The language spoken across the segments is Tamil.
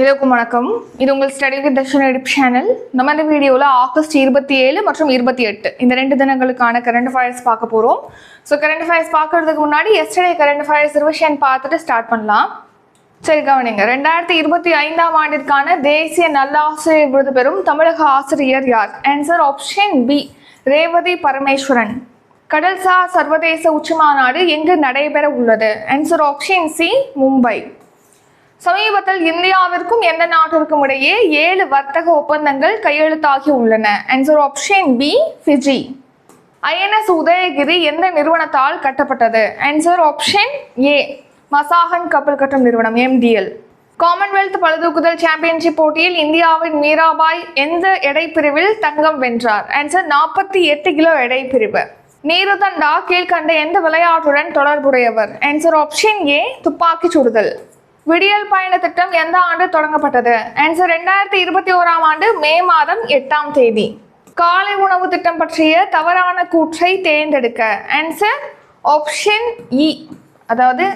எல்லோருக்கும் வணக்கம். இது உங்கள் ஸ்டடி வித் தர்ஷன் எடிப் சேனல் நம்ம இந்த வீடியோவில் ஆகஸ்ட் இருபத்தி ஏழு மற்றும் இருபத்தி எட்டு இந்த ரெண்டு தினங்களுக்கான கரண்ட் ஃபயர்ஸ் பார்க்க போகிறோம் ஸோ கரண்ட் ஃபயர்ஸ் பார்க்கறதுக்கு முன்னாடி எஸ்டர்டே கரண்ட் ஃபயர்ஸ் ரிவிஷன் பார்த்துட்டு ஸ்டார்ட் பண்ணலாம். சரி கவனிங்க. ரெண்டாயிரத்தி இருபத்தி ஐந்தாம் ஆண்டிற்கான தேசிய நல்லாசிரியர் விருது பெறும் தமிழக ஆசிரியர் யார்? Answer option B Revathi Parameswaran. கடல்சார் சர்வதேச உச்சிமாநாடு எங்கு நடைபெற உள்ளது ஆன்சர் ஆப்ஷன் சி மும்பை. சமீபத்தில் இந்தியாவிற்கும் எந்த நாட்டிற்கும் இடையே ஏழு வர்த்தக ஒப்பந்தங்கள் கையெழுத்தாகி உள்ளன. Answer option B Fiji INS Udayagiri எந்த நிறுவனத்தால் கட்டப்பட்டது? ஆன்சர் ஆப்ஷன் ஏ மசாகன் கப்பல் கட்டும் நிறுவனம் எம்டிஎல் காமன்வெல்த் பழுதூக்குதல் சாம்பியன்ஷிப் போட்டியில் இந்தியாவின் மீராபாய் எந்த எடை பிரிவில் தங்கம் வென்றார்? ஆன்சர் நாற்பத்தி எட்டு கிலோ எடை பிரிவு நீருதண்டா கீழ்கண்ட எந்த விளையாட்டுடன் தொடர்புடையவர்? ஆன்சர் ஆப்ஷன் ஏ துப்பாக்கி சுடுதல். விடியல் பயண திட்டம் எந்த ஆண்டு தொடங்கப்பட்டது? ஆன்சர் ரெண்டாயிரத்தி இருபத்தி ஓராம் ஆண்டு மே மாதம் எட்டாம் தேதி. காலை உணவு திட்டம் பற்றிய தவறான கூற்றை தேர்ந்தெடுக்க. ஆன்சர் ஆப்ஷன் இ அதாவது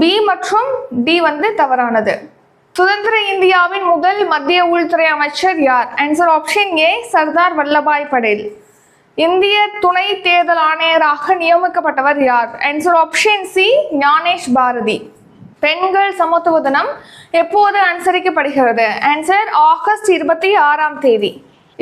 பி மற்றும் டி வந்து தவறானது. சுதந்திர இந்தியாவின் முதல் மத்திய உள்துறை அமைச்சர் யார்? Answer option A Sardar Vallabhbhai Patel. இந்திய துணை தேர்தல் ஆணையராக நியமிக்கப்பட்டவர் யார்? Answer option C Gyanesh Bharti. பெண்கள் சமத்துவ தினம் எப்போது அனுசரிக்கப்படுகிறது? ஆன்சர் ஆகஸ்ட் இருபத்தி ஆறாம் தேதி.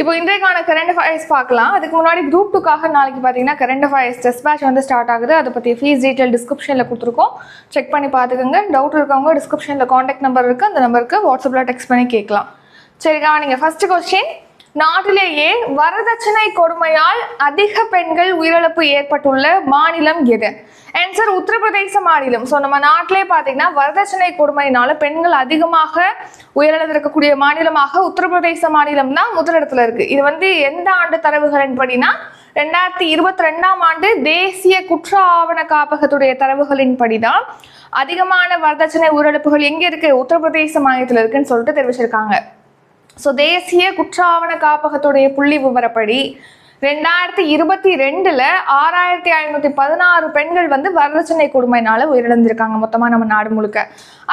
இப்போ இன்றைக்கான கரண்ட் அஃபேர்ஸ் பார்க்கலாம். அதுக்கு முன்னாடி குரூப் டூக்காக நாளைக்கு பார்த்தீங்கன்னா கரண்ட் அஃபேர்ஸ் டெஸ்ட் பேட்ச் வந்து ஸ்டார்ட் ஆகுது. அதை பற்றி ஃபீஸ் டீட்டெயில் டிஸ்கிரிப்ஷனில் கொடுத்துருக்கோம். செக் பண்ணி பார்த்துக்கோங்க. டவுட் இருக்கவங்க டிஸ்கிரிப்ஷனில் காண்டாக்ட் நம்பர் இருக்குது அந்த நம்பருக்கு வாட்ஸ்அப்பில் டெக்ஸ்ட் பண்ணி கேட்கலாம். சரிக்கா நீங்கள் ஃபஸ்ட்டு கொஸ்டின் நாட்டிலேயே வரதட்சணை கொடுமையால் அதிக பெண்கள் உயிரிழப்பு ஏற்பட்டுள்ள மாநிலம் எது? ஆன்சர் உத்தரப்பிரதேச மாநிலம். ஸோ நம்ம நாட்டிலே பார்த்தீங்கன்னா வரதட்சணை கொடுமையினால பெண்கள் அதிகமாக உயிரிழந்திருக்கக்கூடிய மாநிலமாக உத்தரப்பிரதேச மாநிலம் தான் முதலிடத்துல இருக்கு. இது வந்து எந்த ஆண்டு தரவுகளின் படினா ரெண்டாயிரத்தி இருபத்தி ரெண்டாம் ஆண்டு தேசிய குற்ற ஆவண காப்பகத்துடைய தரவுகளின் படிதான் அதிகமான வரதட்சணை உயிரிழப்புகள் எங்க இருக்கு? உத்தரப்பிரதேச மாநிலத்தில் இருக்குன்னு சொல்லிட்டு தெரிவிச்சிருக்காங்க. ஸோ தேசிய குற்றாவண காப்பகத்துடைய புள்ளி விவரப்படி ரெண்டாயிரத்தி இருபத்தி ரெண்டுல ஆறாயிரத்தி ஐநூத்தி பதினாறு பெண்கள் வந்து வரதட்சணை கொடுமையினால உயிரிழந்திருக்காங்க மொத்தமா நம்ம நாடு முழுக்க.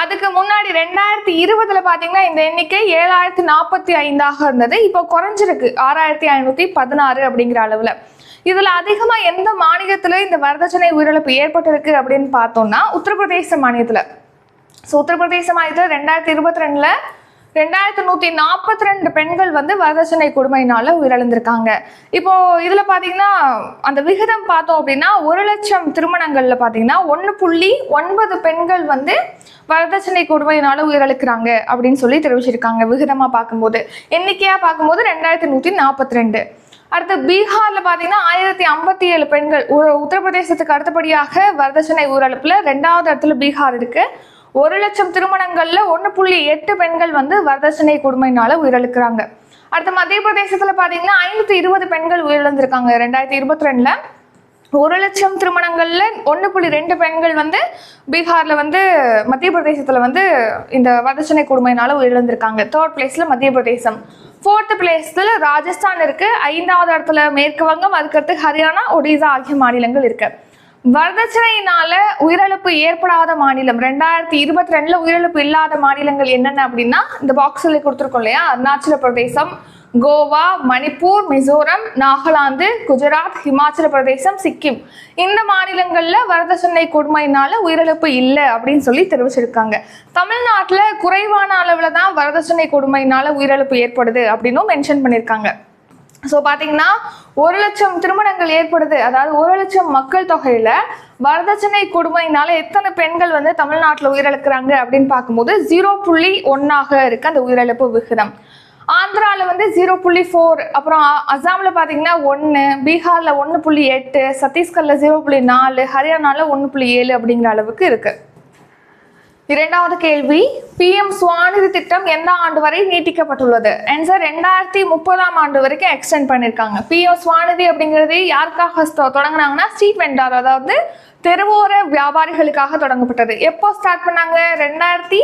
அதுக்கு முன்னாடி ரெண்டாயிரத்தி இருபதுல பாத்தீங்கன்னா இந்த எண்ணிக்கை ஏழாயிரத்தி நாற்பத்தி ஐந்தாக இருந்தது. இப்போ குறைஞ்சிருக்கு ஆறாயிரத்தி ஐநூத்தி பதினாறு அப்படிங்கிற அளவுல. இதுல அதிகமா எந்த மாநிலத்துல இந்த வரதட்சணை உயிரிழப்பு ஏற்பட்டிருக்கு அப்படின்னு பார்த்தோம்னா உத்தரப்பிரதேச மாநிலத்துல. ஸோ உத்தரப்பிரதேச மாநிலத்தில் ரெண்டாயிரத்தி இருபத்தி ரெண்டுல ரெண்டாயிரத்தி நூற்றி நாற்பத்தி ரெண்டு பெண்கள் வந்து வரதட்சணை கொடுமையினால உயிரிழந்திருக்காங்க. இப்போ இதில் பாத்தீங்கன்னா அந்த விகிதம் பார்த்தோம் அப்படின்னா ஒரு லட்சம் திருமணங்களில் பார்த்தீங்கன்னா ஒன்று புள்ளி ஒன்பது பெண்கள் வந்து வரதட்சணை கொடுமையினால உயிரிழக்கிறாங்க அப்படின்னு சொல்லி தெரிவிச்சிருக்காங்க விகிதமாக பார்க்கும்போது. எண்ணிக்கையாக பார்க்கும்போது ரெண்டாயிரத்தி நூற்றி நாற்பத்தி ரெண்டு. அடுத்து பீகார்ல பாத்தீங்கன்னா ஆயிரத்தி ஐம்பத்தி ஏழு பெண்கள் உ- உத்தரப்பிரதேசத்துக்கு அடுத்தபடியாக வரதட்சணை உயிரிழப்புல ரெண்டாவது இடத்துல பீகார் இருக்கு. ஒரு லட்சம் திருமணங்கள்ல ஒன்று புள்ளி எட்டு பெண்கள் வந்து வரதட்சணை கொடுமையினால உயிரிழக்கிறாங்க. அடுத்து மத்திய பிரதேசத்துல பாத்தீங்கன்னா ஐநூத்தி இருபது பெண்கள் உயிரிழந்திருக்காங்க. ரெண்டாயிரத்தி இருபத்தி ரெண்டுல ஒரு லட்சம் திருமணங்கள்ல ஒன்று புள்ளி ரெண்டு பெண்கள் வந்து பீகார்ல வந்து மத்திய பிரதேசத்துல வந்து இந்த வரதட்சணை கொடுமையினால உயிரிழந்திருக்காங்க. தேர்ட் பிளேஸ்ல மத்திய பிரதேசம் ஃபோர்த் பிளேஸில் ராஜஸ்தான் இருக்குது ஐந்தாவது இடத்துல மேற்கு வங்கம் அதுக்கடுத்து ஹரியானா ஒடிசா ஆகிய மாநிலங்கள் இருக்குது வரதட்சணையினால உயிரிழப்பு ஏற்படாத மாநிலம். ரெண்டாயிரத்தி இருபத்தி ரெண்டுல உயிரிழப்பு இல்லாத மாநிலங்கள் என்னென்ன அப்படின்னா இந்த பாக்ஸில் கொடுத்துருக்கோம் இல்லையா? அருணாச்சல பிரதேசம் கோவா மணிப்பூர் மிசோரம் நாகாலாந்து குஜராத் ஹிமாச்சல பிரதேசம் சிக்கிம். இந்த மாநிலங்கள்ல வரதட்சணை கொடுமையினால உயிரிழப்பு இல்லை அப்படின்னு சொல்லி தெரிவிச்சிருக்காங்க. தமிழ்நாட்டுல குறைவான அளவுல தான் வரதட்சணை கொடுமையினால உயிரிழப்பு ஏற்படுது அப்படின்னும் மென்ஷன் பண்ணியிருக்காங்க ஸோ பார்த்தீங்கன்னா ஒரு லட்சம் திருமணங்கள் ஏற்படுது. அதாவது ஒரு லட்சம் மக்கள் தொகையில் வரதட்சணை கொடுமையினால எத்தனை பெண்கள் வந்து தமிழ்நாட்டில் உயிரிழக்கிறாங்க அப்படின்னு பார்க்கும்போது ஜீரோ புள்ளி ஒன்னாக இருக்கு அந்த உயிரிழப்பு விகிதம். ஆந்திராவில் வந்து ஜீரோ புள்ளி ஃபோர் அப்புறம் அசாமில் பார்த்தீங்கன்னா ஒன்று பீகாரில் ஒன்று புள்ளி எட்டு சத்தீஸ்கரில் ஜீரோ புள்ளி நாலு ஹரியானாவில் ஒன்று புள்ளி ஏழு அப்படிங்கிற அளவுக்கு இருக்குது இரண்டாவது கேள்வி பிஎம் சுவாநிதி திட்டம் எந்த ஆண்டு வரை நீட்டிக்கப்பட்டுள்ளது? ஆன்சர் ரெண்டாயிரத்தி முப்பதாம் ஆண்டு வரைக்கும் எக்ஸ்டெண்ட் பண்ணியிருக்காங்க பிஎம் சுவாநிதி அப்படிங்கிறது யாருக்காக தொடங்கினாங்கன்னா ஸ்ட்ரீட் வெண்டார் அதாவது தெருவோர வியாபாரிகளுக்காக தொடங்கப்பட்டது. எப்போ ஸ்டார்ட் பண்ணாங்க? ரெண்டாயிரத்தி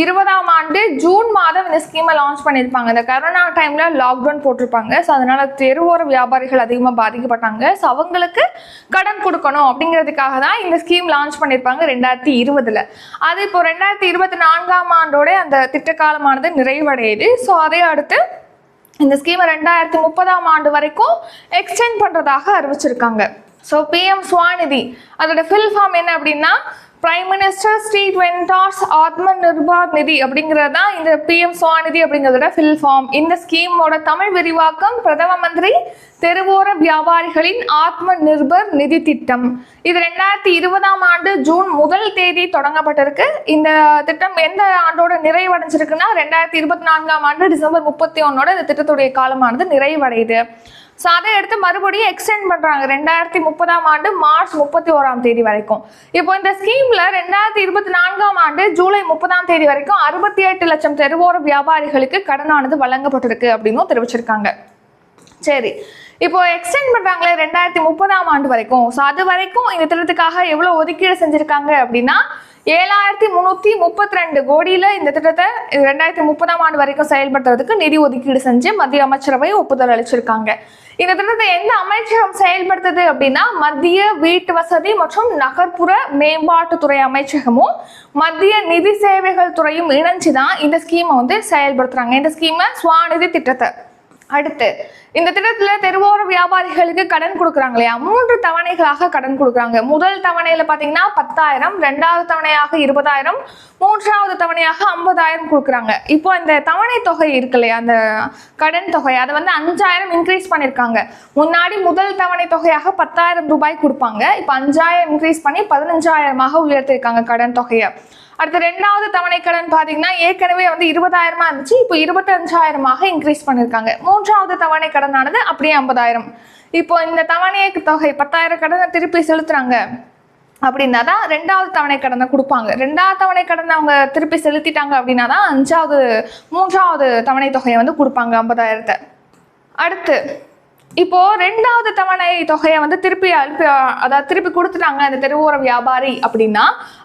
இருபதாம் ஆண்டு ஜூன் மாதம் இந்த ஸ்கீமை லான்ச் பண்ணியிருப்பாங்க. இந்த கரோனா டைமில் லாக்டவுன் போட்டிருப்பாங்க. ஸோ அதனால் தெருவோர வியாபாரிகள் அதிகமாக பாதிக்கப்பட்டாங்க. ஸோ அவங்களுக்கு கடன் கொடுக்கணும் அப்படிங்கிறதுக்காக தான் இந்த ஸ்கீம் லான்ச் பண்ணியிருப்பாங்க ரெண்டாயிரத்தி இருபதில். அது இப்போ ரெண்டாயிரத்தி இருபத்தி நான்காம் ஆண்டோட அந்த திட்டக்காலமானது நிறைவடையுது. ஸோ அதை அடுத்து இந்த ஸ்கீமை ரெண்டாயிரத்தி முப்பதாம் ஆண்டு வரைக்கும் எக்ஸ்டெண்ட் பண்ணுறதாக அறிவிச்சிருக்காங்க. ஸோ பிஎம் சுவாநிதி அதோட ஃபில் ஃபார்ம் என்ன அப்படின்னா prime minister Sri vendors Atma Nirbhar நிதி அப்படிங்கிறது தான் இந்த பிஎம் சுவாநிதி அப்படிங்கிறதோட ஃபில் ஃபார்ம் இந்த ஸ்கீமோட தமிழ் விரிவாக்கம் பிரதம மந்திரி தெருவோர வியாபாரிகளின் ஆத்ம நிர்பர் நிதி திட்டம். இது ரெண்டாயிரத்தி இருபதாம் ஆண்டு ஜூன் முதல் தேதி தொடங்கப்பட்டிருக்கு. இந்த திட்டம் எந்த ஆண்டோட நிறைவடைஞ்சிருக்குன்னா ரெண்டாயிரத்தி இருபத்தி நான்காம் ஆண்டு டிசம்பர் முப்பத்தி ஒன்னோட இந்த திட்டத்துடைய காலமானது நிறைவடையுது. ஸோ அதை எடுத்து மறுபடியும் எக்ஸ்டெண்ட் பண்ணுறாங்க ரெண்டாயிரத்தி முப்பதாம் ஆண்டு மார்ச் முப்பத்தி ஓராம் தேதி வரைக்கும். இப்போ இந்த ஸ்கீமில் ரெண்டாயிரத்தி இருபத்தி நான்காம் ஆண்டு ஜூலை முப்பதாம் தேதி வரைக்கும் அறுபத்தி எட்டு லட்சம் தெருவோர வியாபாரிகளுக்கு கடனானது வழங்கப்பட்டிருக்கு அப்படின்னும் தெரிவிச்சிருக்காங்க. சரி. இப்போ எக்ஸ்டெண்ட் பண்ணுறாங்களே ரெண்டாயிரத்தி முப்பதாம் ஆண்டு வரைக்கும். ஸோ அது வரைக்கும் இந்த திட்டத்துக்காக எவ்வளோ ஒதுக்கீடு செஞ்சுருக்காங்க அப்படின்னா ஏழாயிரத்தி முந்நூற்றி முப்பத்தி ரெண்டு கோடியில் இந்த திட்டத்தை ரெண்டாயிரத்தி முப்பதாம் ஆண்டு வரைக்கும் செயல்படுத்துறதுக்கு நிதி ஒதுக்கீடு செஞ்சு மத்திய அமைச்சரவை ஒப்புதல் அளிச்சிருக்காங்க. இந்த திட்டத்தை எந்த அமைச்சகம் செயல்படுத்துது அப்படின்னா மத்திய வீட்டு வசதி மற்றும் நகர்ப்புற மேம்பாட்டுத்துறை அமைச்சகமும் மத்திய நிதி சேவைகள் துறையும் இணைஞ்சு தான் இந்த ஸ்கீமை வந்து செயல்படுத்துறாங்க. இந்த ஸ்கீமை சுவாநிதி திட்டத்தை அடுத்து இந்த திட்டத்துல தெருவோர வியாபாரிகளுக்கு கடன் கொடுக்குறாங்க இல்லையா? மூன்று தவணைகளாக கடன் கொடுக்குறாங்க. முதல் தவணையில பாத்தீங்கன்னா பத்தாயிரம் ரெண்டாவது தவணையாக இருபதாயிரம் மூன்றாவது தவணையாக ஐம்பதாயிரம் கொடுக்குறாங்க. இப்போ இந்த தவணை தொகை இருக்கு இல்லையா? அந்த கடன் தொகை அதை வந்து அஞ்சாயிரம் இன்க்ரீஸ் பண்ணியிருக்காங்க முன்னாடி முதல் தவணை தொகையாக பத்தாயிரம் ரூபாய் கொடுப்பாங்க. இப்போ அஞ்சாயிரம் இன்க்ரீஸ் பண்ணி பதினஞ்சாயிரமாக உயர்த்திருக்காங்க கடன் தொகையை. அடுத்து ரெண்டாவது தவணை கடன் பார்த்தீங்கன்னா ஏற்கனவே வந்து இருபதாயிரமா இருந்துச்சு. இப்போ இருபத்தஞ்சாயிரமாக இன்க்ரீஸ் பண்ணியிருக்காங்க மூன்றாவது தவணை கடனானது அப்படியே ஐம்பதாயிரம். இப்போ இந்த தவணை தொகை பத்தாயிரம் கடனை திருப்பி செலுத்துறாங்க. அப்படின்னா தான் ரெண்டாவது தவணை கடனை கொடுப்பாங்க. ரெண்டாவது தவணை கடனை அவங்க திருப்பி செலுத்திட்டாங்க அப்படின்னா தான் அஞ்சாவது மூன்றாவது தவணை தொகையை வந்து கொடுப்பாங்க ஐம்பதாயிரத்தை. அடுத்து இப்போ ரெண்டாவது தவணை தொகையை வந்து திருப்பி அனுப்பி அதாவது திருப்பி கொடுத்துட்டாங்க அந்த தெருவோர வியாபாரி அப்படின்னா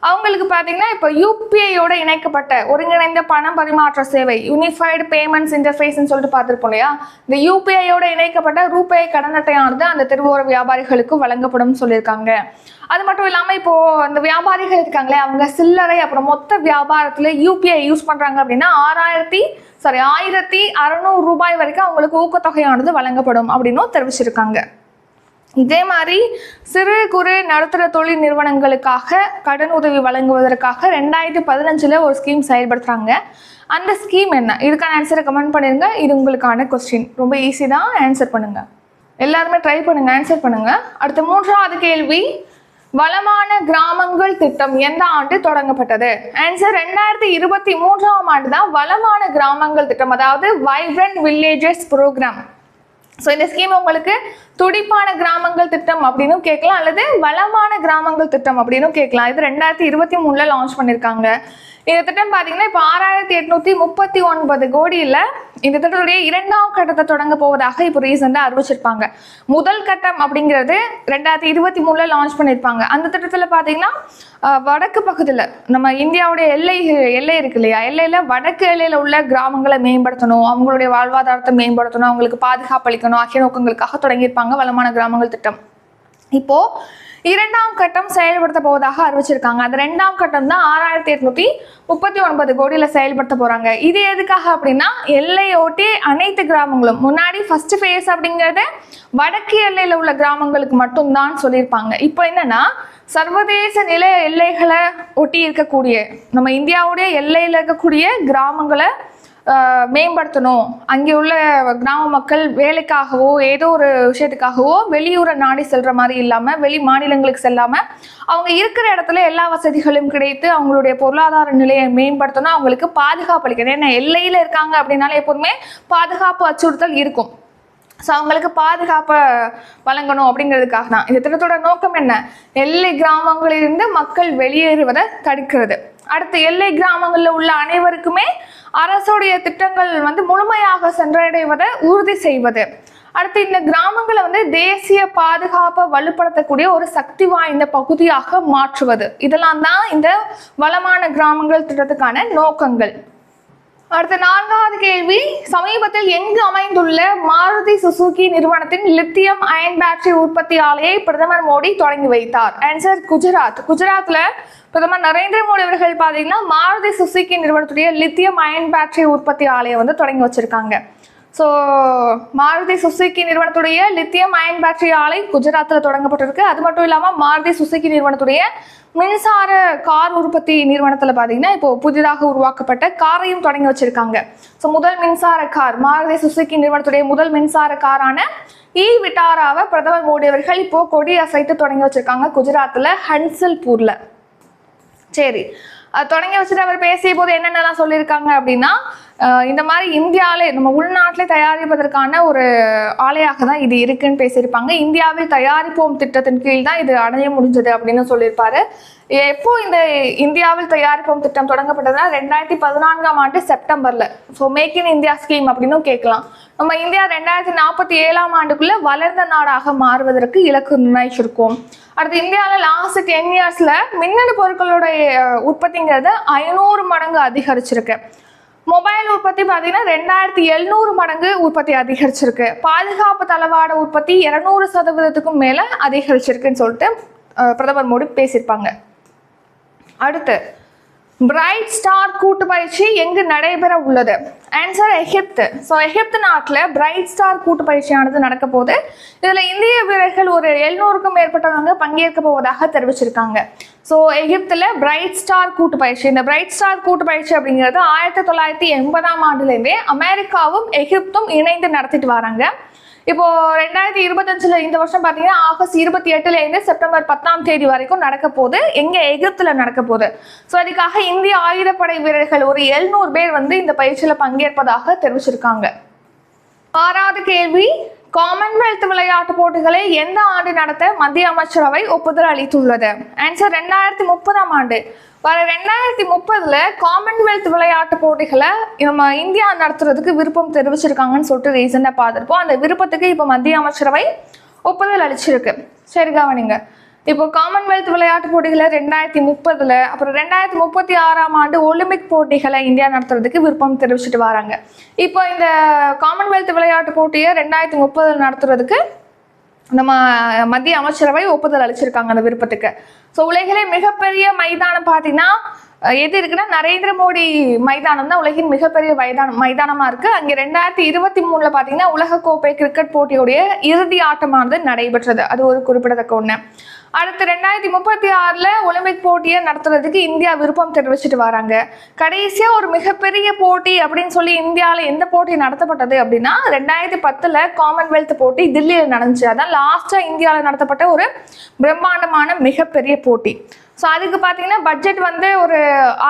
அவங்களுக்கு பார்த்தீங்கன்னா இப்போ யூபிஐயோட இணைக்கப்பட்ட ஒருங்கிணைந்த பணம் பரிமாற்ற சேவை யூனிஃபைடு பேமெண்ட்ஸ் இன்டர்ஃபேஸ்னு சொல்லிட்டு பார்த்துருப்போம் இல்லையா? இந்த யூபிஐயோட இணைக்கப்பட்ட ரூபே கடன் அட்டையானது அந்த தெருவோர வியாபாரிகளுக்கு வழங்கப்படும் சொல்லியிருக்காங்க. அது மட்டும் இல்லாமல் இப்போ அந்த வியாபாரிகள் இருக்காங்களே அவங்க சில்லறை அப்புறம் மொத்த வியாபாரத்தில் யூபிஐ யூஸ் பண்ணுறாங்க அப்படின்னா ஆறாயிரத்தி சாரி ஆயிரத்தி அறநூறு ரூபாய் வரைக்கும் அவங்களுக்கு ஊக்கத்தொகையானது வழங்கப்படும் அப்படின்னும் தெரிவிச்சிருக்காங்க. இதே மாதிரி சிறு குறு நடுத்தர தொழில் நிறுவனங்களுக்காக கடன் உதவி வழங்குவதற்காக ரெண்டாயிரத்தி பதினஞ்சில் ஒரு ஸ்கீம் செயல்படுத்துகிறாங்க அந்த ஸ்கீம் என்ன? இதுக்கான ஆன்சரை கமெண்ட் பண்ணிடுங்க இது உங்களுக்கான கொஸ்டின் ரொம்ப ஈஸி தான். ஆன்சர் பண்ணுங்கள் எல்லாருமே ட்ரை பண்ணுங்கள் ஆன்சர் பண்ணுங்கள் அடுத்த மூன்றாவது கேள்வி. வளமான கிராமங்கள் திட்டம் எந்த ஆண்டு தொடங்கப்பட்டது? ஆன்சர் ரெண்டாயிரத்தி இருபத்தி மூன்றாம் ஆண்டு தான் வளமான கிராமங்கள் திட்டம் அதாவது வைப்ரண்ட் வில்லேஜஸ் ப்ரோக்ராம் ஸோ இந்த ஸ்கீம் உங்களுக்கு துடிப்பான கிராமங்கள் திட்டம் அப்படின்னு கேட்கலாம் அல்லது வளமான கிராமங்கள் திட்டம் அப்படின்னு கேட்கலாம். இது ரெண்டாயிரத்தி இருபத்தி மூணுல லான்ச் பண்ணியிருக்காங்க இந்த திட்டம் பார்த்தீங்கன்னா இப்போ ஆறாயிரத்தி எட்நூத்தி முப்பத்தி ஒன்பது கோடியில் இந்த திட்டத்துடைய இரண்டாம் கட்டத்தை தொடங்க போவதாக இப்போ ரீசெண்டாக அறிவிச்சிருப்பாங்க. முதல் கட்டம் அப்படிங்கிறது ரெண்டாயிரத்தி இருபத்தி மூணுல லான்ச் பண்ணியிருப்பாங்க அந்த திட்டத்தில் பார்த்தீங்கன்னா வடக்கு பகுதியில் நம்ம இந்தியாவுடைய எல்லை எல்லை இருக்கு இல்லையா? எல்லையில் வடக்கு எல்லையில் உள்ள கிராமங்களை மேம்படுத்தணும் அவங்களுடைய வாழ்வாதாரத்தை மேம்படுத்தணும் அவங்களுக்கு பாதுகாப்பு அளிக்கணும் ஆகிய நோக்கங்களுக்காக தொடங்கியிருப்பாங்க. வளமான கிராமங்கள் திட்டம். இப்போ இரண்டாம் கட்டம் செயல்படுத்த போவதாக அறிவிச்சிருக்காங்க. அந்த ரெண்டாம் கட்டம் தான் ஆறாயிரத்தி எட்நூத்தி முப்பத்தி ஒன்பது கோடியில செயல்படுத்த போறாங்க. இது எதுக்காக அப்படின்னா எல்லையோட்டி அனைத்து கிராமங்களும். முன்னாடி ஃபர்ஸ்ட் ஃபேஸ் அப்படிங்கிறது வடக்கு எல்லையில உள்ள கிராமங்களுக்கு மட்டும்தான் சொல்லியிருப்பாங்க. இப்போ என்னன்னா சர்வதேச நில எல்லைகளை ஒட்டி இருக்கக்கூடிய நம்ம இந்தியாவுடைய எல்லையில இருக்கக்கூடிய கிராமங்களை மேம்படுத்தணும். அங்கே உள்ள கிராம மக்கள் வேலைக்காகவோ ஏதோ ஒரு விஷயத்துக்காகவோ வெளியூரை நாடி செல்கிற மாதிரி இல்லாமல் வெளி மாநிலங்களுக்கு செல்லாமல் அவங்க இருக்கிற இடத்துல எல்லா வசதிகளும் கிடைத்து அவங்களுடைய பொருளாதார நிலையை மேம்படுத்தணும். அவங்களுக்கு பாதுகாப்பு அளிக்கணும். ஏன்னா எல்லையில் இருக்காங்க அப்படின்னாலே எப்போதுமே பாதுகாப்பு அச்சுறுத்தல் இருக்கும். ஸோ அவங்களுக்கு பாதுகாப்பை வழங்கணும் அப்படிங்கிறதுக்காக தான் இந்த திட்டத்தோட நோக்கம் என்ன? எல்லை கிராமங்களிலிருந்து மக்கள் வெளியேறுவதை தடுக்கிறது. அடுத்து எல்லை கிராமங்களில் உள்ள அனைவருக்குமே அரசுடைய திட்டங்கள் வந்து முழுமையாக சென்றடைவதை உறுதி செய்வது. அடுத்து இந்த கிராமங்களை வந்து தேசிய பாதுகாப்பை வலுப்படுத்தக்கூடிய ஒரு சக்தி வாய்ந்த பகுதியாக மாற்றுவது. இதெல்லாம் தான் இந்த வளமான கிராமங்கள் திட்டத்துக்கான நோக்கங்கள். அடுத்த நான்காவது கேள்வி சமீபத்தில் எங்கு அமைந்துள்ள மாருதி சுசுகி நிறுவனத்தின் லித்தியம் அயன் பேட்டரி உற்பத்தி ஆலையை பிரதமர் மோடி தொடங்கி வைத்தார்? ஆன்சர் குஜராத். குஜராத்ல பிரதமர் நரேந்திர மோடி அவர்கள் பாத்தீங்கன்னா மாருதி சுசுகி நிறுவனத்துடைய லித்தியம் அயன் பேட்டரி உற்பத்தி ஆலையை வந்து தொடங்கி வச்சிருக்காங்க. ஸோ மாருதி சுசுகி நிறுவனத்துடைய லித்தியம் அயன் பேட்டரி ஆலை குஜராத்தில் தொடங்கப்பட்டிருக்கு. அது மட்டும் இல்லாமல் மாருதி சுசுகி நிறுவனத்துடைய மின்சார கார் உற்பத்தி நிறுவனத்தில் பார்த்தீங்கன்னா இப்போ புதிதாக உருவாக்கப்பட்ட காரையும் தொடங்கி வச்சிருக்காங்க. ஸோ முதல் மின்சார கார் மாருதி சுசுக்கி நிறுவனத்துடைய முதல் மின்சார காரான இ விட்டாராவை பிரதமர் மோடி அவர்கள் இப்போ கொடி அசைத்து தொடங்கி வச்சிருக்காங்க குஜராத்தில் ஹன்சல்பூரில். சரி தொடங்கி வச்சுட்டு அவர் பேசிய போது என்னென்னலாம் சொல்லியிருக்காங்க அப்படின்னா இந்த மாதிரி இந்தியாவிலே நம்ம உள்நாட்டிலே தயாரிப்பதற்கான ஒரு ஆலையாக தான் இது இருக்குன்னு பேசியிருப்பாங்க. இந்தியாவில் தயாரிப்போம் திட்டத்தின் கீழ் தான் இது அடைய முடிஞ்சது அப்படின்னு சொல்லியிருப்பாரு. எப்போ இந்த இந்தியாவில் தயாரிப்போம் திட்டம் தொடங்கப்பட்டதுன்னா ரெண்டாயிரத்தி பதினான்காம் ஆண்டு செப்டம்பர்ல. So make in India scheme அப்படின்னும் கேட்கலாம். நம்ம இந்தியா ரெண்டாயிரத்தி நாற்பத்தி ஏழாம் ஆண்டுக்குள்ள வளர்ந்த நாடாக மாறுவதற்கு இலக்கு நிர்ணயிச்சிருக்கோம். அடுத்து இந்தியாவில் லாஸ்ட் டென் இயர்ஸ்ல மின்னணு பொருட்களுடைய உற்பத்திங்கிறது ஐநூறு மடங்கு அதிகரிச்சிருக்கு. மொபைல் உற்பத்தி பார்த்தீங்கன்னா ரெண்டாயிரத்தி எழுநூறு மடங்கு உற்பத்தி அதிகரிச்சிருக்கு. பாதுகாப்பு தளவாட உற்பத்தி இருநூறு சதவீதத்துக்கும் மேலே அதிகரிச்சிருக்குன்னு சொல்லிட்டு பிரதமர் மோடி பேசியிருப்பாங்க. அடுத்து பிரைட் ஸ்டார் கூட்டு பயிற்சி எங்கு நடைபெற உள்ளது ஆன்சர் எகிப்து. ஸோ எகிப்து நாட்டில் பிரைட் ஸ்டார் கூட்டு பயிற்சியானது நடக்க போது இதில் இந்திய வீரர்கள் ஒரு எழுநூறுக்கும் மேற்பட்டவங்க பங்கேற்க போவதாக தெரிவிச்சிருக்காங்க. ஸோ எகிப்தில் பிரைட் ஸ்டார் கூட்டு பயிற்சி இந்த பிரைட் ஸ்டார் கூட்டு பயிற்சி அப்படிங்கிறது ஆயிரத்தி தொள்ளாயிரத்தி எண்பதாம் ஆண்டுலேருந்தே அமெரிக்காவும் எகிப்தும் இணைந்து நடத்திட்டு வராங்க. இப்போ ரெண்டாயிரத்தி இருபத்தஞ்சுல இந்த வருஷம் பார்த்தீங்கன்னா ஆகஸ்ட் இருபத்தி எட்டுல இருந்து செப்டம்பர் பத்தாம் தேதி வரைக்கும் நடக்க போகுது. எங்க எகிப்துல நடக்க போகுது. ஸோ அதுக்காக இந்திய ஆயுதப்படை வீரர்கள் ஒரு எழுநூறு பேர் வந்து இந்த பயிற்சியில பங்கேற்பதாக தெரிவிச்சிருக்காங்க. ஆறாவது கேள்வி காமன்வெல்த் விளையாட்டு போட்டிகளை எந்த ஆண்டு நடத்த மத்திய அமைச்சரவை ஒப்புதல் அளித்துள்ளது? ஆன்சர் ரெண்டாயிரத்தி முப்பதாம் ஆண்டு. வர ரெண்டாயிரத்தி முப்பதுல காமன்வெல்த் விளையாட்டு போட்டிகளை நம்ம இந்தியா நடத்துறதுக்கு விருப்பம் தெரிவிச்சிருக்காங்கன்னு சொல்லிட்டு ரீசெண்டாக பார்த்துருப்போம். அந்த விருப்பத்துக்கு இப்போ மத்திய அமைச்சரவை ஒப்புதல் அளிச்சிருக்கு. சரி கவனிங்க. இப்போ காமன்வெல்த் விளையாட்டு போட்டிகளை ரெண்டாயிரத்தி முப்பதுல அப்புறம் ரெண்டாயிரத்தி முப்பத்தி ஆறாம் ஆண்டு ஒலிம்பிக் போட்டிகளை இந்தியா நடத்துறதுக்கு விருப்பம் தெரிவிச்சிட்டு வராங்க. இப்போ இந்த காமன்வெல்த் விளையாட்டு போட்டியை ரெண்டாயிரத்தி முப்பதுல நடத்துறதுக்கு நம்ம மத்திய அமைச்சரவை ஒப்புதல் அளிச்சிருக்காங்க அந்த விருப்பத்துக்கு. ஸோ உலகிலே மிகப்பெரிய மைதானம் பார்த்தீங்கன்னா எது இருக்குன்னா நரேந்திர மோடி மைதானம் தான் உலகின் மிகப்பெரிய மைதானம் மைதானமாக இருக்குது அங்கே ரெண்டாயிரத்தி இருபத்தி மூணில் பார்த்தீங்கன்னா உலகக்கோப்பை கிரிக்கெட் போட்டியுடைய இறுதி ஆட்டமானது நடைபெற்றது. அது ஒரு குறிப்பிடத்தக்க ஒன்று அடுத்து ரெண்டாயிரத்தி முப்பத்தி ஆறில் ஒலிம்பிக் போட்டியை நடத்துறதுக்கு இந்தியா விருப்பம் தெரிவிச்சிட்டு வராங்க. கடைசியாக ஒரு மிகப்பெரிய போட்டி அப்படின்னு சொல்லி இந்தியாவில் எந்த போட்டி நடத்தப்பட்டது அப்படின்னா ரெண்டாயிரத்தி பத்தில் காமன்வெல்த் போட்டி தில்லியில் நடந்துச்சு. அதான் லாஸ்ட்டாக இந்தியாவில் நடத்தப்பட்ட ஒரு பிரம்மாண்டமான மிகப்பெரிய போட்டி. ஸோ அதுக்கு பார்த்தீங்கன்னா பட்ஜெட் வந்து ஒரு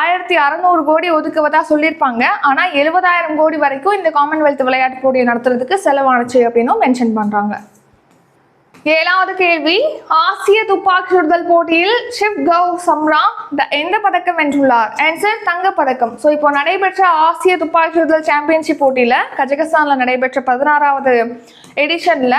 ஆயிரத்தி அறநூறு கோடி ஒதுக்குவதா சொல்லியிருப்பாங்க. ஆனால் எழுபதாயிரம் கோடி வரைக்கும் இந்த காமன்வெல்த் விளையாட்டு போட்டியை நடத்துறதுக்கு செலவானுச்சு அப்படின்னும் மென்ஷன் பண்ணுறாங்க ஏழாவது கேள்வி ஆசிய துப்பாக்கி சுடுதல் போட்டியில் ஷிவ் கவ் சம்ரா த- எந்த பதக்கம் வென்றுள்ளார்? ஆன்சர் தங்கப் பதக்கம். ஸோ இப்போ நடைபெற்ற ஆசிய துப்பாக்கி சுடுதல் சாம்பியன்ஷிப் போட்டியில் கஜகஸ்தானில் நடைபெற்ற பதினாறாவது எடிஷனில்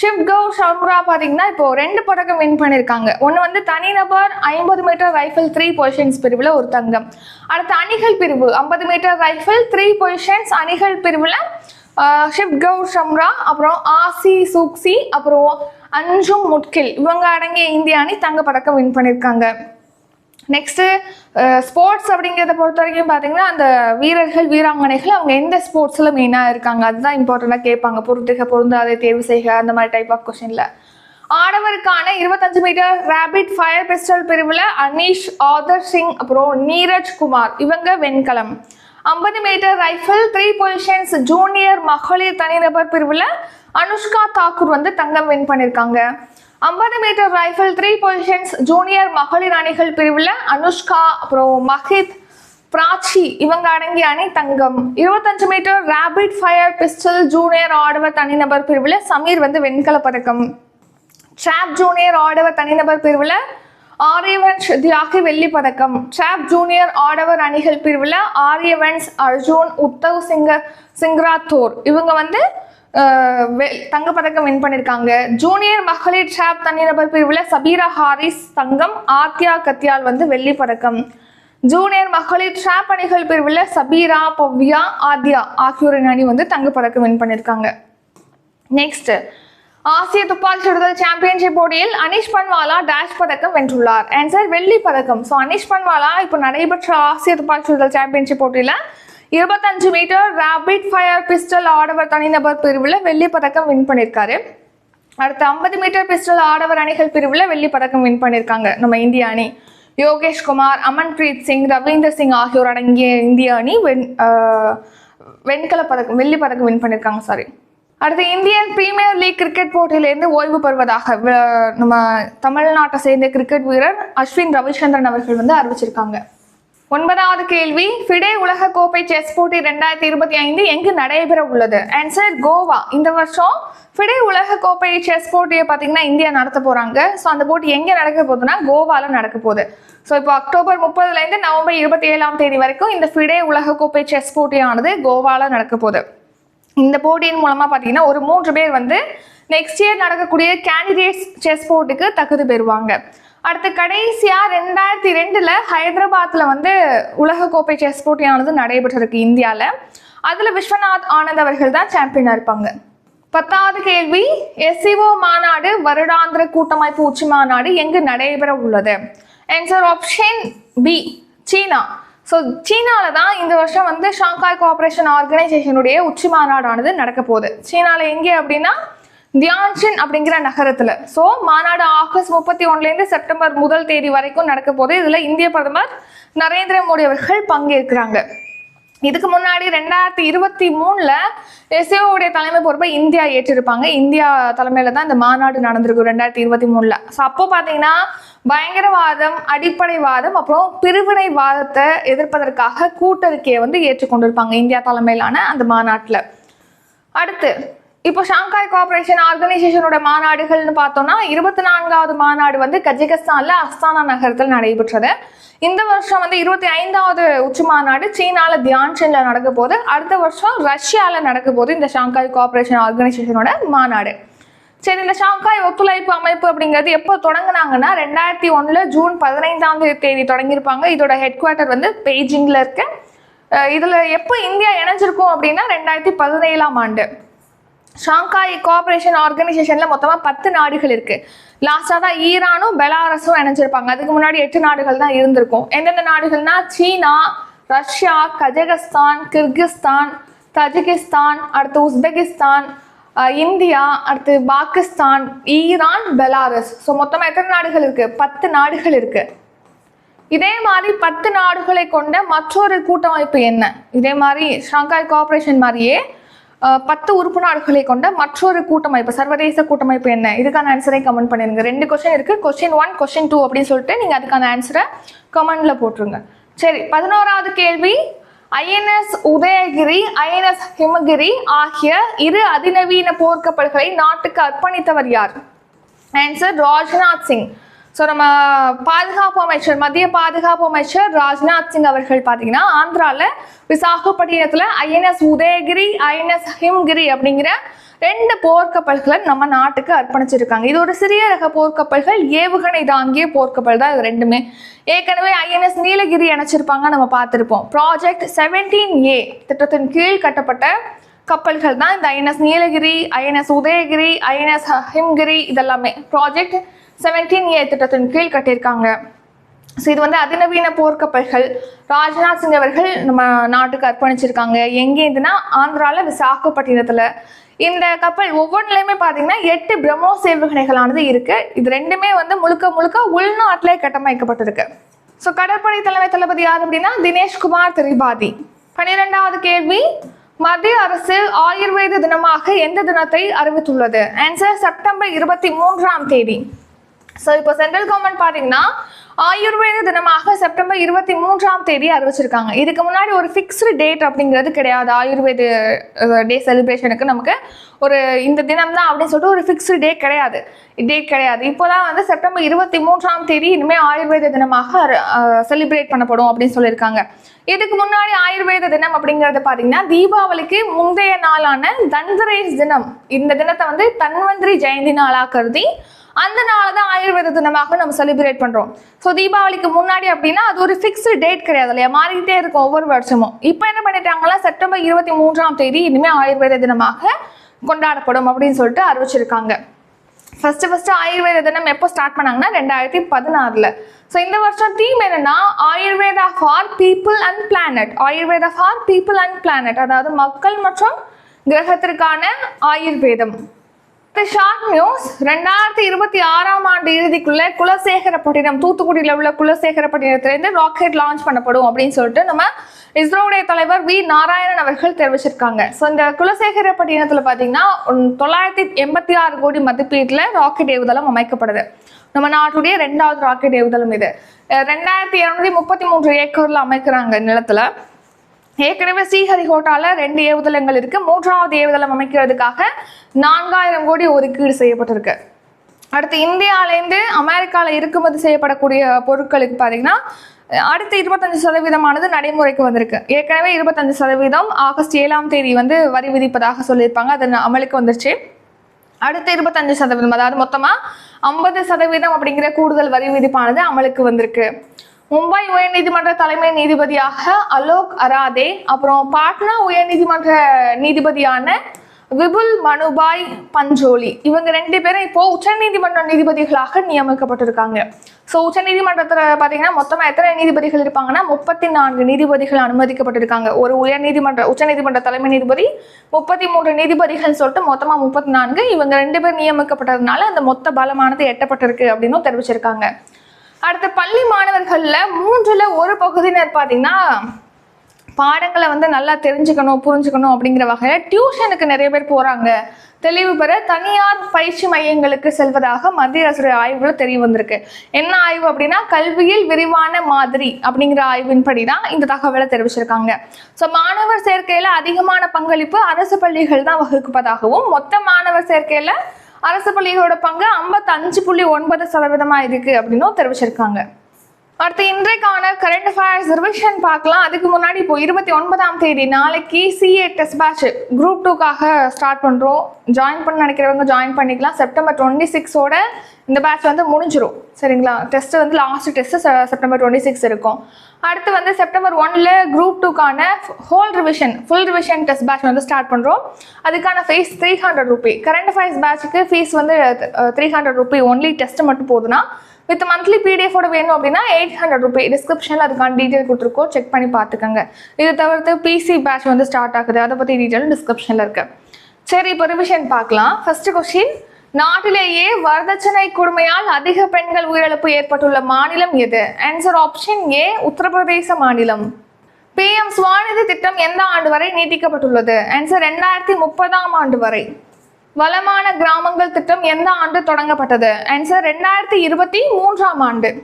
ஷிவ் கவ் சம்ரா பார்த்தீங்கன்னா இப்போ ரெண்டு பதக்கம் வின் பண்ணியிருக்காங்க ஒன்று வந்து தனிநபர் ஐம்பது மீட்டர் ரைஃபிள் த்ரீ பொசிஷன்ஸ் பிரிவில் ஒரு தங்கம். அடுத்து அணிகள் பிரிவு ஐம்பது மீட்டர் ரைஃபிள் த்ரீ பொசிஷன்ஸ் அணிகள் பிரிவில் ஷிவ் கவுர் சம்ரா அப்புறம் ஆசி சூக்சி அப்புறம் அஞ்சும் முட்கில். இவங்க அடங்கிய இந்திய அணி தங்கப்பதக்கம் வின் பண்ணியிருக்காங்க நெக்ஸ்ட்டு ஸ்போர்ட்ஸ் அப்படிங்கிறத பொறுத்த வரைக்கும் பார்த்தீங்கன்னா அந்த வீரர்கள் வீராங்கனைகள் அவங்க எந்த ஸ்போர்ட்ஸில் மெயினாக இருக்காங்க? அதுதான் இம்பார்ட்டண்ட்டாக கேட்பாங்க. பொருட்டுக பொருந்தாதை தேர்வு செய்க அந்த மாதிரி டைப் ஆஃப் கொஷினில் ஆடவருக்கான இருபத்தஞ்சு மீட்டர் ரேபிட் ஃபயர் பிஸ்டல் பிரிவில் அனீஷ் ஆதர் சிங் அப்புறம் நீரஜ் குமார். இவங்க வெண்கலம். ஐம்பது metre rifle three positions junior மகளிர் தனிநபர் பிரிவில் அனுஷ்கா தாக்கூர் வந்து தங்கம் வின் பண்ணியிருக்காங்க ஐம்பது metre rifle three positions junior மகளிர் அணிகள் பிரிவில் அனுஷ்கா அப்புறம் மஹித் பிராச்சி இவங்க அடங்கிய அணி தங்கம். இருபத்தஞ்சு metre rapid fire pistol junior ஆடவர் தனிநபர் பிரிவில் சமீர் வந்து வெண்கல பதக்கம். ட்ராப் ஜூனியர் ஆடவர் தனிநபர் பிரிவில் ஆரியவன்ஷ் தியாகி வெள்ளி பதக்கம். ட்ராப் ஜூனியர் ஆடவர் அணிகள் பிரிவில் ஆரியவன்ஸ் அர்ஜுன் உத்தவ் சிங்கர் சிங்ராத்தோர். இவங்க வந்து தங்கப்பதக்கம் வின் பண்ணியிருக்காங்க ஜூனியர் மகளிர் ட்ராப் தனிநபர் பிரிவில் சபீரா ஹாரிஸ் தங்கம் ஆத்யா கத்தியால் வந்து வெள்ளி பதக்கம். ஜூனியர் மகளிர் ட்ராப் அணிகள் பிரிவில் சபீரா பவ்யா ஆத்யா ஆகியோரின் அணி வந்து தங்கப்பதக்கம் வின் பண்ணியிருக்காங்க நெக்ஸ்ட் ஆசிய துப்பாக்கி சுடுதல் சாம்பியன்ஷிப் போட்டியில் அனிஷ் பன்வாலா டேஷ் பதக்கம் வென்றுள்ளார். ஆன்சர் வெள்ளி பதக்கம். ஸோ அனிஷ் பன்வாலா இப்போ நடைபெற்ற ஆசிய துப்பாக்கி சுடுதல் சாம்பியன்ஷிப் போட்டியில் இருபத்தஞ்சு மீட்டர் ரேபிட் ஃபயர் பிஸ்டல் ஆடவர் தனிநபர் பிரிவில் வெள்ளி பதக்கம் வின் பண்ணியிருக்காரு அடுத்து ஐம்பது மீட்டர் பிஸ்டல் ஆடவர் அணிகள் பிரிவில் வெள்ளி பதக்கம் வின் பண்ணியிருக்காங்க நம்ம இந்திய அணி யோகேஷ் குமார் அமன்பிரீத் சிங் ரவீந்தர் சிங் ஆகியோர் அடங்கிய இந்திய அணி வெண் வெண்கல பதக்கம் வெள்ளி பதக்கம் வின் பண்ணியிருக்காங்க சாரி அடுத்து இந்தியன் பிரீமியர் லீக் கிரிக்கெட் போட்டியிலேருந்து ஓய்வு பெறுவதாக நம்ம தமிழ்நாட்டை சேர்ந்த கிரிக்கெட் வீரர் அஸ்வின் ரவிச்சந்திரன் அவர்கள் வந்து அறிவிச்சிருக்காங்க. ஒன்பதாவது கேள்வி ஃபிடே உலக கோப்பை செஸ் போட்டி ரெண்டாயிரத்தி இருபத்தி ஐந்து எங்கு நடைபெற உள்ளது? ஆன்சர் கோவா. இந்த வருஷம் ஃபிடே உலக கோப்பை செஸ் போட்டியை பார்த்தீங்கன்னா இந்தியா நடத்த போறாங்க. ஸோ அந்த போட்டி எங்கே நடக்க போகுதுன்னா கோவால நடக்க போகுது. ஸோ இப்போ அக்டோபர் முப்பதுலேருந்து நவம்பர் இருபத்தி ஏழாம் தேதி வரைக்கும் இந்த ஃபிடே உலக கோப்பை செஸ் போட்டியானது கோவால நடக்க போகுது. இந்த போட்டியின் மூலமா பார்த்தீங்கன்னா ஒரு மூன்று பேர் வந்து நெக்ஸ்ட் இயர் நடக்கக்கூடிய கேண்டிடேட்ஸ் செஸ் போர்ட்டுக்கு தகுதி பெறுவாங்க. அடுத்து கடைசியா ரெண்டாயிரத்தி ரெண்டுல ஹைதராபாத்ல வந்து உலகக்கோப்பை செஸ் போட்டியானது நடைபெற்றிருக்கு இந்தியால. அதுல விஸ்வநாத் ஆனந்த் அவர்கள் தான் சாம்பியனா இருப்பாங்க. பத்தாவது கேள்வி எஸ்சிஓ மாநாடு வருடாந்திர கூட்டமைப்பு உச்சி மாநாடு எங்கு நடைபெற உள்ளது? Answer option B China. So சீனாவில் தான் இந்த வருஷம் வந்து ஷாங்காய் கோஆபரேஷன் ஆர்கனைசேஷனுடைய உச்சி மாநாடானது நடக்க போகுது. சீனாவில் எங்கே அப்படின்னா தியான்ஷின் அப்படிங்கிற நகரத்துல. ஸோ மாநாடு ஆகஸ்ட் முப்பத்தி ஒன்றுலேருந்து செப்டம்பர் முதல் தேதி வரைக்கும் நடக்க போகுது. இதுல இந்திய பிரதமர் நரேந்திர மோடி அவர்கள் பங்கேற்கிறாங்க. இதுக்கு முன்னாடி ரெண்டாயிரத்தி இருபத்தி மூணுல எஸ்ஏஓடைய தலைமை பொறுப்பை இந்தியா ஏற்றிருப்பாங்க. இந்தியா தலைமையில தான் இந்த மாநாடு நடந்திருக்கும் ரெண்டாயிரத்தி இருபத்தி மூணுல. ஸோ அப்போ பார்த்தீங்கன்னா பயங்கரவாதம் அடிப்படைவாதம் அப்புறம் பிரிவினைவாதத்தை எதிர்ப்பதற்காக கூட்டறிக்கையை வந்து ஏற்றுக்கொண்டிருப்பாங்க இந்தியா தலைமையிலான அந்த மாநாட்டில். அடுத்து இப்போ ஷாங்காய் கோஆபரேஷன் ஆர்கனைசேஷனோட மாநாடுகள்னு பார்த்தோம்னா இருபத்தி நான்காவது மாநாடு வந்து கஜகஸ்தான்ல அஸ்தானா நகரத்தில் நடைபெற்றது. இந்த வருஷம் வந்து இருபத்தி ஐந்தாவது உச்சி மாநாடு சீனால தியான்ஷன்ல நடக்க போது அடுத்த வருஷம் ரஷ்யால நடக்க போது இந்த ஷாங்காய் கோஆபரேஷன் ஆர்கனைசேஷனோட மாநாடு. சரி இந்த ஷாங்காய் ஒத்துழைப்பு அமைப்பு அப்படிங்கிறது எப்போ தொடங்குனாங்கன்னா ரெண்டாயிரத்தி ஒன்றில் ஜூன் பதினைந்தாம் தேதி தொடங்கியிருப்பாங்க. இதோட ஹெட் குவார்ட்டர் வந்து பெய்ஜிங்ல இருக்கு. இதில் இதுல எப்போ இந்தியா இணைஞ்சிருக்கும் அப்படின்னா ரெண்டாயிரத்தி பதினேழாம் ஆண்டு. ஷாங்காய் கோஆபரேஷன் ஆர்கனைசேஷனில் மொத்தமாக பத்து நாடுகள் இருக்குது லாஸ்ட்டாக தான் ஈரானும் பெலாரஸும் இணைஞ்சிருப்பாங்க. அதுக்கு முன்னாடி எட்டு நாடுகள் தான் இருந்திருக்கும். எந்தெந்த நாடுகள்னா China Russia Kazakhstan Kyrgyzstan Tajikistan அடுத்து உஸ்பெகிஸ்தான் இந்தியா அடுத்து பாகிஸ்தான் ஈரான் பெலாரஸ். ஸோ மொத்தமாக எத்தனை நாடுகள் இருக்குது பத்து நாடுகள் இருக்குது இதே மாதிரி பத்து நாடுகளை கொண்ட மற்றொரு கூட்டமைப்பு என்ன? இதே மாதிரி ஷாங்காய் கோஆப்ரேஷன் மாதிரியே பத்து உறுப்பு நாடுகளை கொண்ட மற்றொரு கூட்டமைப்பு சர்வதேச கூட்டமைப்பு என்ன? இதுக்கான ஆன்சரை கமெண்ட் பண்ணிருங்க. ரெண்டு கொஸ்டின் இருக்கு. கொஸ்டின் ஒன் கொஸ்டின் டூ அப்படின்னு சொல்லிட்டு நீங்க அதுக்கான ஆன்சரை கமெண்ட்ல போட்டுருங்க. சரி பதினோராவது கேள்வி. ஐஎன்எஸ் உதயகிரி ஐஎன்எஸ் ஹிமகிரி ஆகிய இரு அதிநவீன போர்க்கப்பல்களை நாட்டுக்கு அர்ப்பணித்தவர் யார்? ஆன்சர் ராஜ்நாத் சிங். ஸோ நம்ம பாதுகாப்பு அமைச்சர் மத்திய பாதுகாப்பு அமைச்சர் ராஜ்நாத் சிங் அவர்கள் பார்த்தீங்கன்னா ஆந்திராவில் விசாகப்பட்டினத்தில் ஐஎன்எஸ் உதயகிரி ஐஎன்எஸ் ஹிம்கிரி அப்படிங்கிற ரெண்டு போர்க்கப்பல்களை நம்ம நாட்டுக்கு அர்ப்பணிச்சிருக்காங்க. இது ஒரு சிறிய ரக போர்க்கப்பல்கள் ஏவுகணை தாங்கிய போர்க்கப்பல் தான் இது ரெண்டுமே. ஏற்கனவே ஐஎன்எஸ் நீலகிரி அணைச்சிருப்பாங்க நம்ம பார்த்துருப்போம். ப்ராஜெக்ட் செவன்டீன் ஏ திட்டத்தின் கீழ் கட்டப்பட்ட கப்பல்கள் தான் இந்த INS Nilgiri INS Udayagiri INS Himgiri இதெல்லாமே. ப்ராஜெக்ட் செவன்டீன் ஏ திட்டத்தின் கீழ் கட்டியிருக்காங்க. ஸோ இது வந்து அதிநவீன போர்க்கப்பல்கள். ராஜ்நாத் சிங் அவர்கள் நம்ம நாட்டுக்கு அர்ப்பணிச்சிருக்காங்க. எங்கேருந்துன்னா ஆந்திராவில் விசாகப்பட்டினத்தில். இந்த கப்பல் ஒவ்வொன்றுலையுமே பார்த்தீங்கன்னா எட்டு பிரம்மோஸ் ஏவுகணைகளானது இருக்குது இது ரெண்டுமே வந்து முழுக்க முழுக்க உள்நாட்டிலே கட்டமைக்கப்பட்டிருக்கு. ஸோ கடற்படை தலைமை தளபதி யார் அப்படின்னா தினேஷ்குமார் திரிபாதி. பன்னிரெண்டாவது கேள்வி மத்திய அரசு ஆயுர்வேத தினமாக எந்த தினத்தை அறிவித்துள்ளது? ஆன்சர் செப்டம்பர் இருபத்தி மூன்றாம் தேதி. ஸோ இப்போ சென்ட்ரல் கவர்மெண்ட் பார்த்தீங்கன்னா ஆயுர்வேத தினமாக செப்டம்பர் இருபத்தி மூன்றாம் தேதி அறிவிச்சிருக்காங்க. இதுக்கு முன்னாடி ஒரு ஃபிக்ஸ்டு டேட் அப்படிங்கிறது கிடையாது. ஆயுர்வேத டே செலிப்ரேஷனுக்கு நமக்கு ஒரு இந்த தினம் தான் அப்படின்னு சொல்லிட்டு ஒரு ஃபிக்ஸ்டு டே கிடையாது. டேட் கிடையாது. இப்போதான் வந்து செப்டம்பர் இருபத்தி மூன்றாம் தேதி இனிமேல் ஆயுர்வேத தினமாக செலிப்ரேட் பண்ணப்படும் அப்படின்னு சொல்லியிருக்காங்க. இதுக்கு முன்னாடி ஆயுர்வேத தினம் அப்படிங்கிறது பார்த்தீங்கன்னா தீபாவளிக்கு முந்தைய நாளான தன்வரேஸ் தினம். இந்த தினத்தை வந்து தன்வந்திரி ஜெயந்தி நாளாக கருதி அந்த நாளை தான் ஆயுர்வேத தினமாக நம்ம செலிப்ரேட் பண்ணுறோம் ஸோ தீபாவளிக்கு முன்னாடி அப்படின்னா அது ஒரு ஃபிக்ஸ்டு டேட் கிடையாது இல்லையா? மாறிக்கிட்டே இருக்கும் ஒவ்வொரு வருஷமும். இப்போ என்ன பண்ணிட்டாங்கன்னா செப்டம்பர் இருபத்தி மூன்றாம் தேதி இனிமேல் ஆயுர்வேத தினமாக கொண்டாடப்படும் அப்படின்னு சொல்லிட்டு அறிவிச்சிருக்காங்க. ஃபர்ஸ்ட் ஃபர்ஸ்ட் ஆயுர்வேத தினம் எப்போ ஸ்டார்ட் பண்ணாங்கன்னா ரெண்டாயிரத்தி பதினாறுல. ஸோ இந்த வருஷம் தீம் என்னன்னா Ayurveda for people and planet Ayurveda for people and planet அதாவது மக்கள் மற்றும் கிரகத்திற்கான ஆயுர்வேதம். ஷார்ட் நியூஸ் ரெண்டாயிரத்தி இருபத்தி ஆறாம் ஆண்டு இறுதிக்குள்ள குலசேகரப்பட்டினம் தூத்துக்குடியில் உள்ள குலசேகரப்பட்டினத்திலிருந்து ராக்கெட் லான்ச் பண்ணப்படும் அப்படின்னு சொல்லிட்டு நம்ம இஸ்ரோவுடைய தலைவர் வி. நாராயணன் அவர்கள் தெரிவிச்சிருக்காங்க. ஸோ இந்த குலசேகரப்பட்டினத்தில் பார்த்தீங்கன்னா தொள்ளாயிரத்தி எண்பத்தி ஆறு கோடி மதிப்பீட்டில் ராக்கெட் ஏவுதளம் அமைக்கப்படுது. நம்ம நாட்டுடைய ரெண்டாவது ராக்கெட் ஏவுதளம் இது. ரெண்டாயிரத்தி இரநூத்தி முப்பத்தி மூன்று ஏக்கர்ல அமைக்கிறாங்க நிலத்துல. ஏற்கனவே ஸ்ரீஹரிகோட்டால ரெண்டு ஏவுதளங்கள் இருக்கு. மூன்றாவது ஏவுதளம் அமைக்கிறதுக்காக நான்காயிரம் கோடி ஒதுக்கீடு செய்யப்பட்டிருக்கு. அடுத்து இந்தியாவிலேருந்து அமெரிக்காவில் இறக்குமதி செய்யப்படக்கூடிய பொருட்களுக்கு பார்த்தீங்கன்னா அடுத்த இருபத்தஞ்சு சதவீதமானது நடைமுறைக்கு வந்திருக்கு. ஏற்கனவே இருபத்தஞ்சு சதவீதம் ஆகஸ்ட் ஏழாம் தேதி வந்து வரி விதிப்பதாக சொல்லியிருப்பாங்க. அது அமலுக்கு வந்துருச்சு. அடுத்த இருபத்தஞ்சு சதவீதம் அதாவது மொத்தமாக ஐம்பது சதவீதம் அப்படிங்கிற கூடுதல் வரி விதிப்பானது அமலுக்கு வந்திருக்கு. மும்பை உயர்நீதிமன்ற தலைமை நீதிபதியாக அலோக் அராதே அப்புறம் பாட்னா உயர்நீதிமன்ற நீதிபதியான விபுல் மனுபாய் பஞ்சோலி. இவங்க ரெண்டு பேரும் இப்போ உச்சநீதிமன்ற நீதிபதிகளாக நியமிக்கப்பட்டிருக்காங்க. ஸோ உச்சநீதிமன்றத்தில் பார்த்தீங்கன்னா மொத்தமாக எத்தனை நீதிபதிகள் இருப்பாங்கன்னா முப்பத்தி நான்கு நீதிபதிகள் அனுமதிக்கப்பட்டிருக்காங்க. ஒரு உயர்நீதிமன்ற உச்சநீதிமன்ற தலைமை நீதிபதி முப்பத்தி மூன்று நீதிபதிகள் சொல்லிட்டு மொத்தமாக முப்பத்தி நான்கு இவங்க ரெண்டு பேர் நியமிக்கப்பட்டதுனால அந்த மொத்த பலமானது எட்டப்பட்டிருக்கு அப்படின்னும் தெரிவிச்சிருக்காங்க. அடுத்து பள்ளி மாணவர்களில் மூன்றில் ஒரு பகுதியினர் பார்த்தீங்கன்னா பாடங்களை வந்து நல்லா தெரிஞ்சுக்கணும் புரிஞ்சுக்கணும் அப்படிங்கிற வகையில் டியூஷனுக்கு நிறைய பேர் போகிறாங்க தெளிவு பெற தனியார் பயிற்சி மையங்களுக்கு செல்வதாக மத்திய அரசுடைய ஆய்வுகள் தெரிய வந்திருக்கு. என்ன ஆய்வு அப்படின்னா கல்வியில் விரிவான மாதிரி அப்படிங்கிற ஆய்வின்படி தான் இந்த தகவலை தெரிவிச்சிருக்காங்க. ஸோ மாணவர் சேர்க்கையில் அதிகமான பங்களிப்பு அரசு பள்ளிகள் தான் வகுப்பதாகவும் மொத்த மாணவர் சேர்க்கையில் அரசு பள்ளிகளோட பங்கு ஐம்பத்தஞ்சு புள்ளி ஒன்பது சதவீதமாக இருக்கு அப்படின்னும் தெரிவிச்சிருக்காங்க. அடுத்து இன்றைக்கான கரண்ட் அஃபேர்ஸ் ரிவிஷன் பார்க்கலாம். அதுக்கு முன்னாடி இப்போ இருபத்தி ஒன்பதாம் தேதி நாளைக்கு சிஏ டெஸ்ட் பேட்ச் குரூப் டூக்காக ஸ்டார்ட் பண்ணுறோம் ஜாயின் பண்ண நினைக்கிறவங்க ஜாயின் பண்ணிக்கலாம். செப்டம்பர் டுவெண்ட்டி சிக்ஸோட இந்த பேட்ச் வந்து முடிஞ்சிடும் சரிங்களா? டெஸ்ட்டு வந்து last test September twenty six இருக்கும். அடுத்து வந்து செப்டம்பர் ஒன்ல group டூக்கான whole revision full revision test batch வந்து ஸ்டார்ட் பண்ணுறோம் அதுக்கான fees three hundred rupee current affairs பேட்சுக்கு fees வந்து three hundred rupee only test மட்டும் போதுன்னா வித் மந்த்லி பிடிஎஃபோட வேணும் அப்படின்னா எயிட் ஹண்ட்ரட் ருபி டிஸ்கிரிப்ஷனில் அதுக்கான டீட்டெயில் கொடுத்துருக்கோம். செக் பண்ணி பார்த்துக்கோங்க. இது தவிர்த்து பிசி பேட்ச் வந்து ஸ்டார்ட் ஆகுது. அதை பற்றி டீட்டெயிலும் டிஸ்கிரிப்ஷனில் இருக்குது சரி இப்போ ரிவிஷன் பார்க்கலாம். ஃபர்ஸ்ட் கொஸ்டின் நாட்டிலேயே வரதட்சணை கொடுமையால் அதிக பெண்கள் உயிரிழப்பு ஏற்பட்டுள்ள மாநிலம் எது? ஆன்சர் ஆப்ஷன் ஏ உத்தரப்பிரதேச மாநிலம். பிஎம் சுவாநிதி திட்டம் எந்த ஆண்டு வரை நீட்டிக்கப்பட்டுள்ளது? ஆன்சர் ரெண்டாயிரத்தி முப்பதாம் ஆண்டு வரை. வளமான கிராமங்கள் திட்டம் எந்த ஆண்டு தொடங்கப்பட்டது? ஆன்சர் ரெண்டாயிரத்தி இருபத்தி மூன்றாம் ஆண்டு.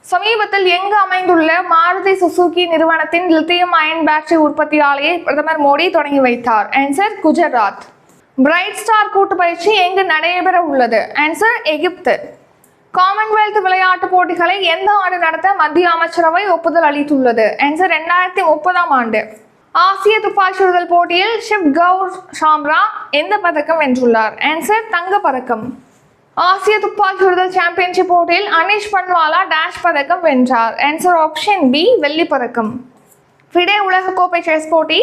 சமீபத்தில் எங்கு அமைந்துள்ள மாருதி சுசுகி நிறுவனத்தின் லித்தியம் அயன் பேட்டரி உற்பத்தி ஆலையை பிரதமர் மோடி தொடங்கி வைத்தார். ஆன்சர் குஜராத். பிரைட் ஸ்டார் கூட்டு பயிற்சி எங்கு நடைபெற உள்ளது? ஆன்சர் எகிப்து. காமன்வெல்த் விளையாட்டுப் போட்டிகளை எந்த ஆண்டு நடத்த மத்திய அமைச்சரவை ஒப்புதல் அளித்துள்ளது? ஆன்சர் ரெண்டாயிரத்தி முப்பதாம் ஆண்டு. ஆசிய துப்பாக்கி சுடுதல் போட்டியில் ஷிப் கவுர் ஷாம்ரா எந்த பதக்கம் வென்றுள்ளார்? ஆன்சர் தங்க பதக்கம். ஆசிய துப்பாக்கி சுடுதல் சாம்பியன்ஷிப் போட்டியில் அனிஷ் பன்வாலா டேஷ் பதக்கம் வென்றார். ஆன்சர் ஆப்ஷன் பி வெள்ளி பதக்கம். ஃபிடே உலகக்கோப்பை செஸ் போட்டி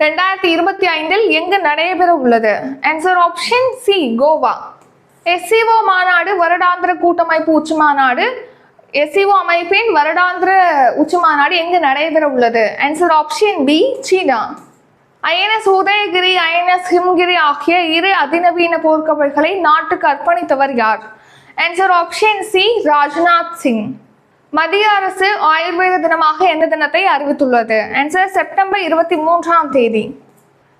ரெண்டாயிரத்தி இருபத்தி ஐந்தில் எங்கு நடைபெற உள்ளது? Answer option C Goa. SCO மாநாடு வருடாந்திர கூட்டமைப்பு உச்சி மாநாடு எஸ்இஓ அமைப்பின் வருடாந்திர உச்சி மாநாடு எங்கு நடைபெற உள்ளது answer option B China INS Udayagiri INS Himgiri ஆகிய இரு அதிநவீன போர்க்கப்பல்களை நாட்டுக்கு அர்ப்பணித்தவர் யார்? Answer option C Rajnath Singh. மத்திய அரசு ஆயுர்வேத தினமாக எந்த தினத்தை அறிவித்துள்ளது? ஆன்சர் செப்டம்பர் இருபத்தி மூன்றாம் தேதி.